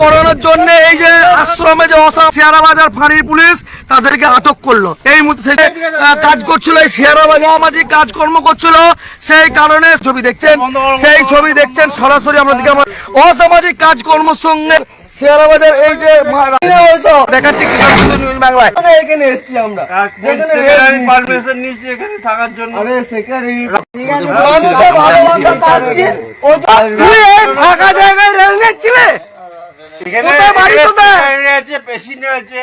করানোর জন্য এই যে আশ্রমে যে অসা শেয়ারা বাজার ফাঁড়ির পুলিশ তাদেরকে আটক করল। এই মুহূর্তে কাজ করছিল এই শেয়ারা বাজার সামাজিক কাজকর্ম করছিল। সেই কারণে ছবি দেখছেন সেই ছবি দেখছেন সরাসরি আমাদেরকে আমরা অসামাজিক কাজকর্মের সঙ্গে শেয়ারা বাজার এই যে দেখাচ্ছি বাংলায়। এখানে এসেছি আমরা। পারমিশন নিয়েছি এখানে থাকার জন্য। আরে সেখানে ভালোবাসা পাচ্ছি। তুই ফাঁকা জায়গায় রেল নিচ্ছিলে? এখানে কোথায় বাড়ি কোথায়? পেশেন্ট আছে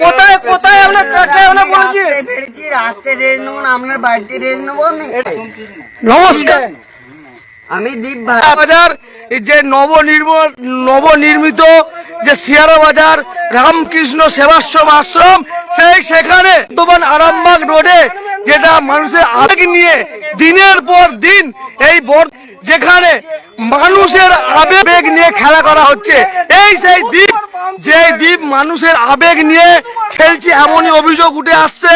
কোথায় কোথায় আমরা কাকে আমরা বলেছি? রাস্তায় রাস্তায় রেল নেব না আপনার বাড়িতে রেল নেব আমি নমস্কার। আমি দীপ বাজার যে নবনির্ম- নবনির্মিত যে শিয়ারা বাজার রামকৃষ্ণ সেবাশ্রম আশ্রম সেই সেখানে বর্তমান আরামবাগ রোডে যেটা মানুষের আবেগ নিয়ে দিনের পর দিন এই যেখানে মানুষের আবেগ নিয়ে খেলা করা হচ্ছে, এই সেই দ্বীপ যে দ্বীপ মানুষের আবেগ নিয়ে খেলছে, এমনই অভিযোগ উঠে আসছে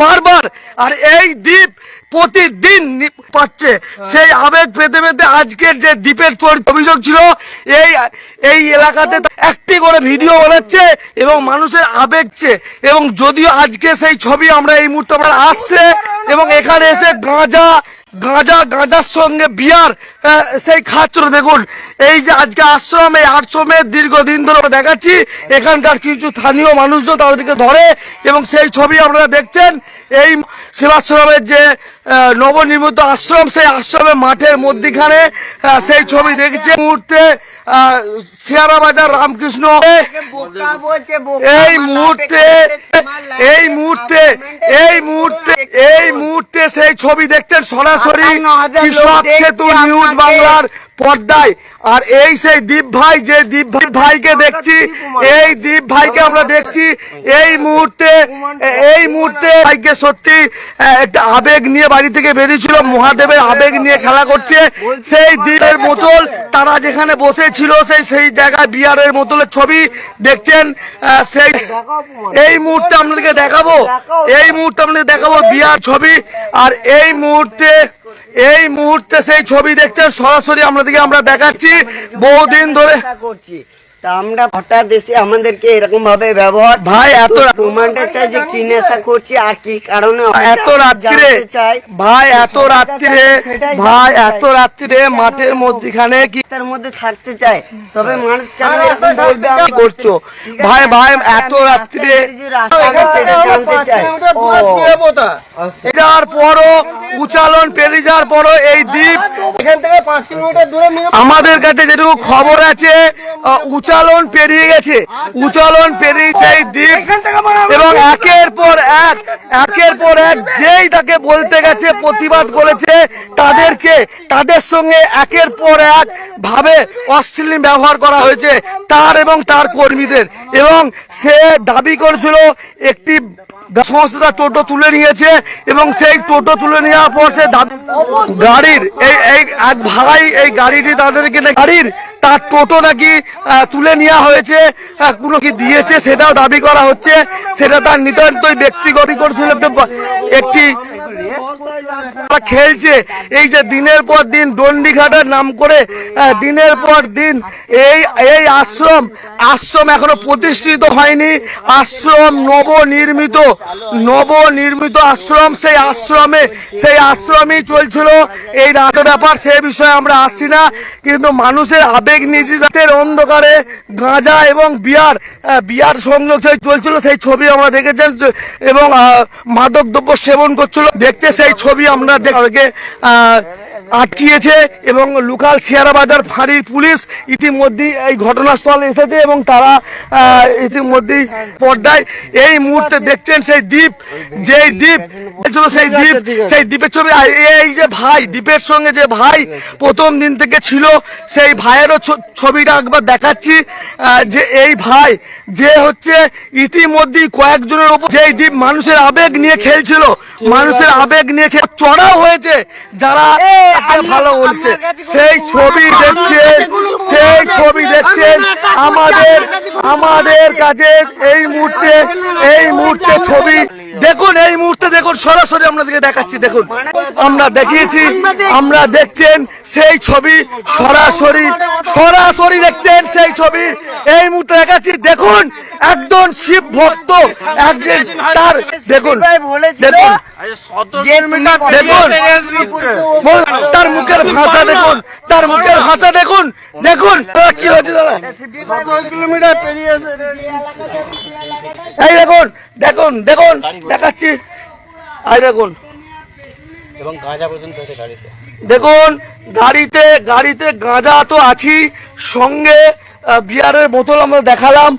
বারবার। আর এই দ্বীপ প্রতিদিন পাচ্ছে। সেই আবেগ পেতে পেতে আজকের যে দ্বীপের তোর অভিযোগ ছিল এই এই এলাকাতে একটি করে ভিডিও বানাচ্ছে এবং মানুষের আবেগছে এবং যদিও আজকে সেই ছবি আমরা এই মুহূর্তে আমরা আসছে এবং এখানে এসে গাঁজা গাঁজা, গাঁজার সঙ্গে বিয়ার সেই খাচ্ছিল দেখুন। এই যে আজকে আশ্রম এই আশ্রমে দীর্ঘদিন ধরে আমরা দেখাচ্ছি, এখানকার কিছু স্থানীয় মানুষজন তাদেরকে ধরে, এবং সেই ছবি আপনারা দেখছেন, এই সেবাশ্রমের যে নবনির্মিত আশ্রম, সেই আশ্রমের মাঠের মধ্যিখানে সেই ছবি দেখছে। মুহূর্তে শেয়ারা বাজার রামকৃষ্ণ। এই মুহূর্তে এই মুহূর্তে এই মুহূর্তে, এই সেই ছবি দেখছেন সরাসরি কৃষক সেতু নিউজ বাংলার পর্দায় আর এই সেই দীপ ভাই যে দীপ ভাই ভাইকে দেখছি এই দীপ ভাইকে আমরা দেখছি। এই মুহূর্তে এই মুহূর্তে ভাইকে সত্যি একটা আবেগ নিয়ে বাড়ি থেকে বেরিয়েছিল মহাদেবের আবেগ নিয়ে খেলা করছে। সেই দ্বীপের বোতল তারা যেখানে বসেছিল সেই সেই জায়গায় বিয়ারের বোতলের ছবি দেখছেন সেই এই মুহূর্তে আপনাদেরকে দেখাবো। এই মুহূর্তে আপনাদের দেখাবো বিয়ার ছবি। আর এই মুহূর্তে এই মুহূর্তে সেই ছবি দেখছেন সরাসরি আপনাদেরকে আমরা দেখাচ্ছি। বহুদিন ধরে করছি। তা আমরা হঠাৎ এসে আমাদেরকে এরকম ভাবে ব্যবহার ভাই এত প্রমাণটা চাই যে কি নেশা করছি আর কি কারণে এত জানতে চাই। ভাই এত রাত্রিরে ভাই এত রাত্রিরে মাঠের মধ্যখানে কি তার মধ্যে থাকতে চাই। তবে মানুষ কেন বলবে? করছ। ভাই ভাই এত যাওয়ার পরও উচালন পেরিয়ে যাওয়ার পরও এই দ্বীপ। এখান থেকে পাঁচ কিলোমিটার দূরে আমাদের কাছে যেটুকু খবর আছে উচালন পেরিয়ে গেছে। উচালন পেরিয়ে সেই দ্বীপ এবং একের পর এক, একের পর এক যেই তাকে বলতে গেছে, প্রতিবাদ করেছে, তাদেরকে, তাদের সঙ্গে একের পর এক ভাবে অশ্লীল ব্যবহার করা হয়েছে, তার এবং তার কর্মীদের। এবং সে দাবি করেছিল, একটি সংস্থা টোটো তুলে নিয়েছে এবং সেই টোটো তুলে নেওয়ার পর সে গাড়ির, এই এই এক ভাই এই গাড়িটি তাদেরকে গাড়ির তার টোটো নাকি তুলে নেওয়া হয়েছে কোনো কি দিয়েছে, সেটাও দাবি করা হচ্ছে, সেটা তার নিতান্তই ব্যক্তিগত করেছিল। একটি খেলছে। এই যে দিনের পর দিন দণ্ডি ঘাটার নাম করে দিনের পর দিন এই এই আশ্রম আশ্রম এখনও প্রতিষ্ঠিত হয়নি। আশ্রম নবনির্মিত নবনির্মিত আশ্রম সেই আশ্রমে সেই আশ্রমই চলছিল। এই রাত ব্যাপার সে বিষয়ে আমরা আসছি না কিন্তু মানুষের আবেগ নিজেদের অন্ধকারে গাঁজা এবং বিয়ার বিয়ার সংযোগ সেই চলছিল সেই ছবি আমরা দেখেছেন এবং আহ, মাদক দ্রব্য সেবন করছিল। দেখতে সেই ছবি আমরা দেখে আটকিয়েছে এবং লোকাল বাজার ফাঁড়ির পুলিশ ইতিমধ্যেই এই ঘটনাস্থল এসেছে এবং তারা ইতিমধ্যেই পর্দায় এই মুহূর্তে দেখছেন সেই দ্বীপ, যেই দ্বীপ সেই দ্বীপ, সেই দ্বীপের ছবি এই যে ভাই, দ্বীপের সঙ্গে যে ভাই প্রথম দিন থেকে ছিল, সেই ভাইয়েরও ছবিটা একবার দেখাচ্ছি যে এই ভাই, যে হচ্ছে ইতিমধ্যেই কয়েকজনের ওপর যেই দ্বীপ মানুষের আবেগ নিয়ে খেলছিল, মানুষের আবেগ নিয়ে চড়াও হয়েছে, যারা তাকে ভালো বলছে। সেই ছবি দেখছেন সেই ছবি দেখছেন। আমাদের আমাদের কাছে এই মুহূর্তে এই মুহূর্তে ছবি দেখুন এই মুহূর্তে দেখুন সরাসরি আপনাদেরকে দেখাচ্ছি দেখুন। আমরা দেখিয়েছি আমরা দেখছেন সেই ছবি সরাসরি সরাসরি দেখছেন সেই ছবি। এই মুহূর্তে দেখাচ্ছি দেখুন একজন শিব ভক্ত একজন তার দেখুন দেখুন দেখুন তার মুখের ভাষা দেখুন তার মুখের ভাষা দেখুন দেখুন কি হয়েছে দাদা? কিলোমিটার পেরিয়েছে এই দেখুন দেখুন দেখুন দেখাচ্ছি। এই দেখুন। দেখুন গাড়িতে গাড়িতে গাঁজা তো আছি সঙ্গে বিয়ারের বোতল আমরা দেখালাম।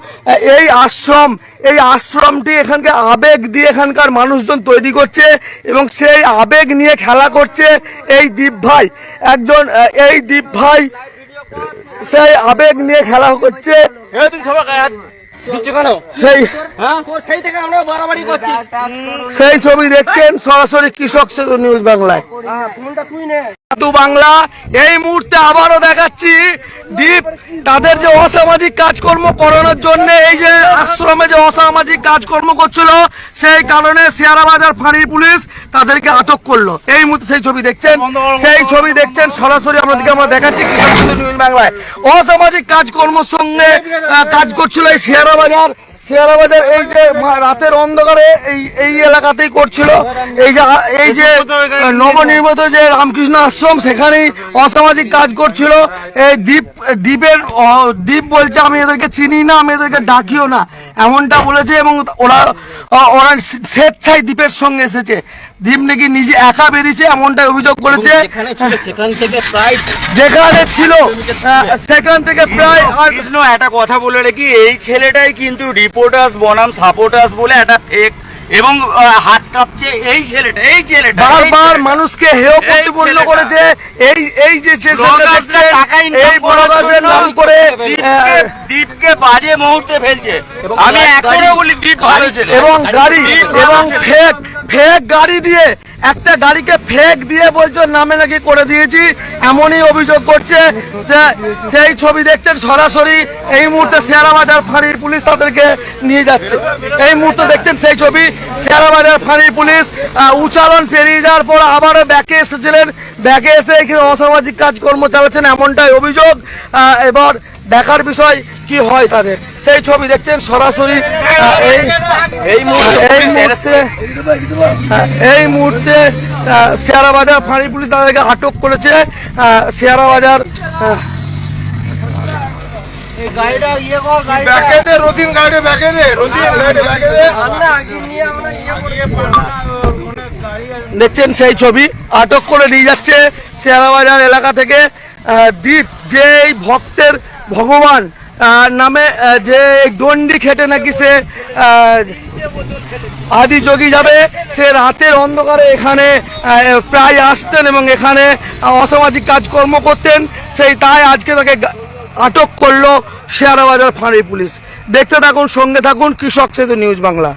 এই আশ্রম এই আশ্রমটি এখানকার আবেগ দিয়ে এখানকার মানুষজন তৈরি করছে এবং সেই আবেগ নিয়ে খেলা করছে এই দ্বীপ ভাই। একজন এই দ্বীপ ভাই সেই আবেগ নিয়ে খেলা করছে। কেন? সেই সেই থেকে আমরা বাড়াবাড়ি করছি। সেই ছবি দেখছেন সরাসরি কৃষক সেতু নিউজ বাংলায়। কিন্তু বাংলা, এই মুহূর্তে আবারও দেখাচ্ছি দীপ, তাদের যে অসামাজিক কাজকর্ম করানোর জন্য, এই যে আশ্রমে যে অসামাজিক কাজকর্ম করছিল, সেই কারণে বাজার ফাঁড়ি পুলিশ তাদেরকে আটক করল। এই মুহূর্তে সেই ছবি দেখছেন, সেই ছবি দেখছেন, সরাসরি আপনাদেরকে আমরা দেখাচ্ছি বাংলায়। অসামাজিক কাজকর্মের সঙ্গে কাজ করছিল এই বাজার শেয়ারা বাজার এই যে রাতের অন্ধকারে এই এই এলাকাতেই করছিল। এই যে এই যে নবনির্মিত যে রামকৃষ্ণ আশ্রম সেখানেই অসামাজিক কাজ করছিল। এই দ্বীপ দ্বীপের দ্বীপ বলছে আমি এদেরকে চিনি না আমি এদেরকে ডাকিও না এমনটা বলেছে এবং ওরা ওরা স্বেচ্ছায় দ্বীপের সঙ্গে এসেছে। দ্বীপ নাকি নিজে একা বেরিয়েছে এমনটাই অভিযোগ করেছে। সেখান থেকে প্রায় যেখানে ছিল সেখান থেকে প্রায় আর কৃষ্ণ একটা কথা বলে রাখি এই ছেলেটাই কিন্তু রিপোর্টার্স বনাম সাপোর্টার্স বলে একটা ফেক এবং হাত কাঁপছে এই ছেলেটা এই ছেলেটা বারবার মানুষকে হেয় প্রতিপন্ন ছেলেটা। করেছে এই এই যে এই করার নাম করে দ্বীপকে বাজে মুহূর্তে ফেলছে। আমি এখনও বলি দ্বীপ ভালো ছেলে। এবং গাড়ি এবং ফেক ফেক গাড়ি দিয়ে একটা গাড়িকে ফেক দিয়ে বলছো নামে নাকি করে দিয়েছি এমনই অভিযোগ করছে। যে সেই ছবি দেখছেন সরাসরি এই মুহূর্তে শেয়ারা বাজার ফাঁড়ির পুলিশ তাদেরকে নিয়ে যাচ্ছে। এই মুহূর্তে দেখছেন সেই ছবি। শেয়ারা বাজার ফাঁড়ির পুলিশ উচালন পেরিয়ে যাওয়ার পর আবারও ব্যাকে এসেছিলেন। ব্যাকে এসে এখানে অসামাজিক কাজকর্ম চালাচ্ছেন এমনটাই অভিযোগ। এবার দেখার বিষয় কি হয় তাদের। সেই ছবি দেখছেন সরাসরি এই এই মুহূর্তে এই মুহূর্তে হ্যাঁ, এই মুহূর্তে আহ, শেয়ারা বাজার ফাঁড়ি পুলিশ তাদেরকে আটক করেছে। আহ, শেয়ারা বাজার আহ, ব্যাকে দে রতিন গাড়ি ব্যাকে দে রতিন গাড়ি ব্যাকে দে। দেখছেন সেই ছবি আটক করে নিয়ে যাচ্ছে শেয়ারা বাজার এলাকা থেকে দ্বীপ যে এই ভক্তের ভগবান নামে যে দণ্ডি খেটে নাকি সে আদি যোগী যাবে সে রাতের অন্ধকারে এখানে প্রায় আসতেন এবং এখানে অসামাজিক কাজকর্ম করতেন। সেই তাই আজকে তাকে আটক করল শেয়ারবাজার ফাঁড়ি পুলিশ। দেখতে থাকুন সঙ্গে থাকুন কৃষক সেতু নিউজ বাংলা।